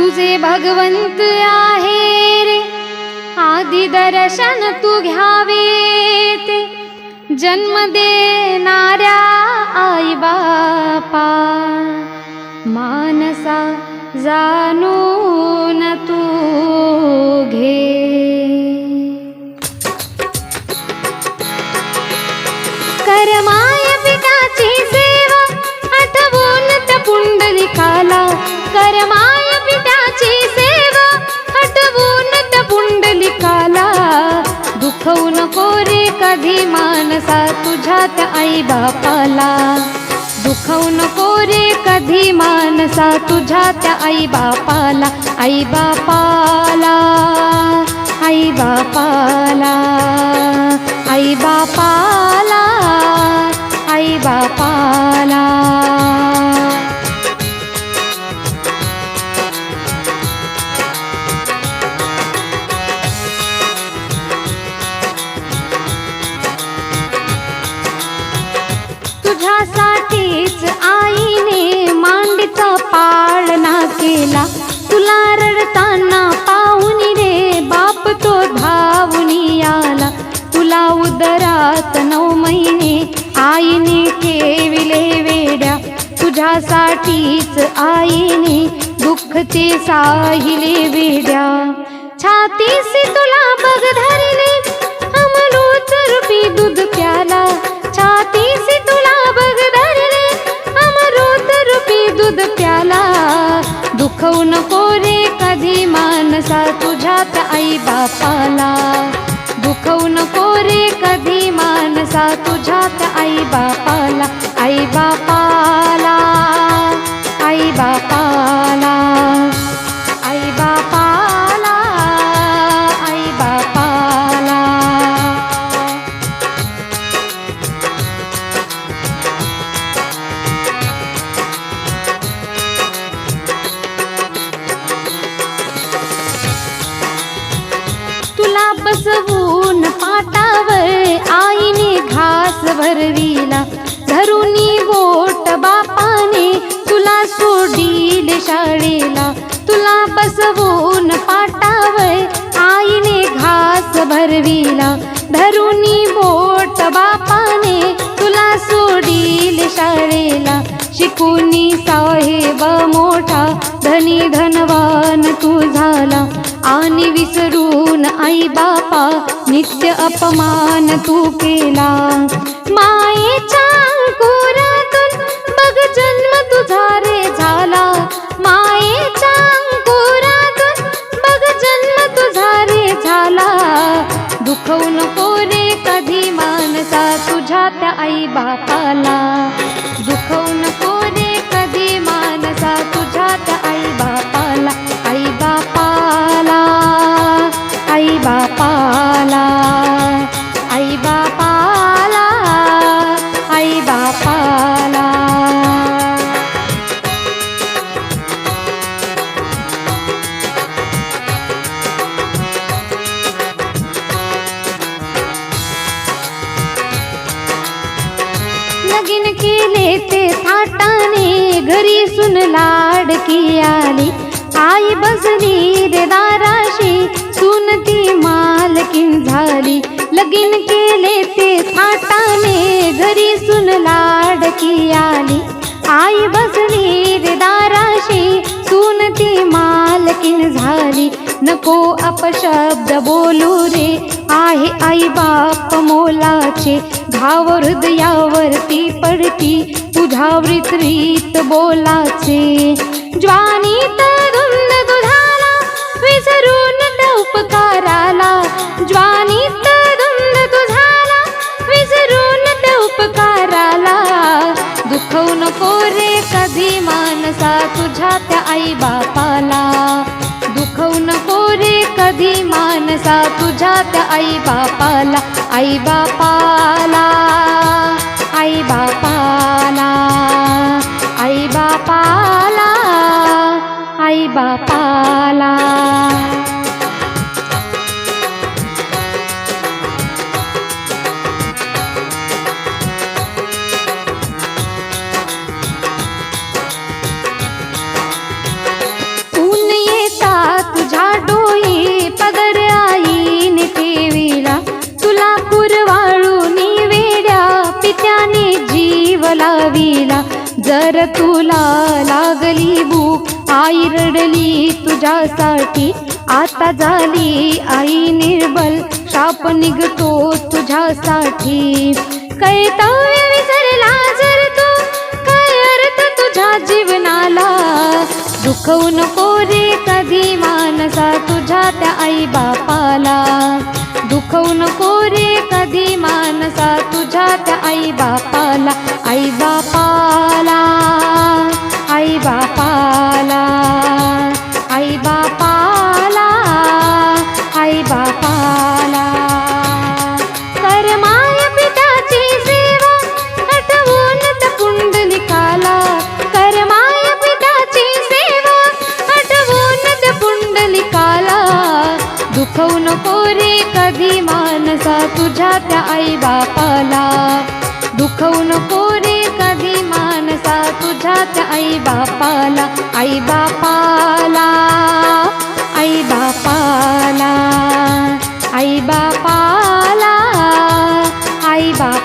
तुझे भगवंत आहे रे. आदि दर्शन तू घ्यावे ते जन्म देणाऱ्या आई बापा. मानसा जाणू मानसा त्या आई बापाला. दुखवू नको रे कधी मानसा तुझ्या त्या आई बापाला आई बापाला आई बापाला. मांडीचा पाळणा केला. तुला रडताना पाहुनी रे बाप तो धावून आला. तुला उदरात नऊ महिने आईने ठेविले वेड्या. तुझ्यासाठीच आईने दुःख ते साहिले वेड्या. छातीसी तुला बघ धरले तुझ्यात आई बापाला. दुखवू नको रे कधी मानसा तुझ्यात आई बापाला. भरविला. धरुनी बोट बापाने तुला सोडील शाळेला. शिकूनी साहेब मोठा धनी धनवान तू झाला. आणि विसरून आई बापा नित्य अपमान तू केला. मायेच्या अंकुरातून बघ जन्म तुझा रे झाला. आई बापाला केले ते थाटाने घरी सुन लाडकी आली आई बसली रे दाराशी सुन ती मालकीन झाली. लगीन केले ते थाटाने घरी सुन लाडकी आली आई बसली रे दाराशी सुन ती मालकीन झाली. नको अपशब्द बोलू रे आहे आई बाप मोलाचे. घाव हृदयावरती पडती तुझ्या रीत बोलाचे. ज्वानी तरुण दुधाला विसरून उपकाराला. ज्वानी तरुण दुधाला विसरून उपकाराला. दुखवून नको रे कधी मानसा तुझ्या त्या आई बाप त्या आई बापाला आई बापाला आई बापाला आई बापाला आई बापाला. तर तुला लागली भूक. आई रडली तुझ्यासाठी. आता झाली आई निर्बल. शाप निघतो तुझ्यासाठी. कैतव्य विसरला जर तू काय अर्थ तुझ्या जीवनाला? दुखवून नको रे कधी मानसा तुझ्या त्या आई बापाला. माझ्या आई बापाला. दुखवू नको रे कधी मानसा तुझ्याच आई बापाला. आई बापाला आई बापाला आई बापाला आई बाप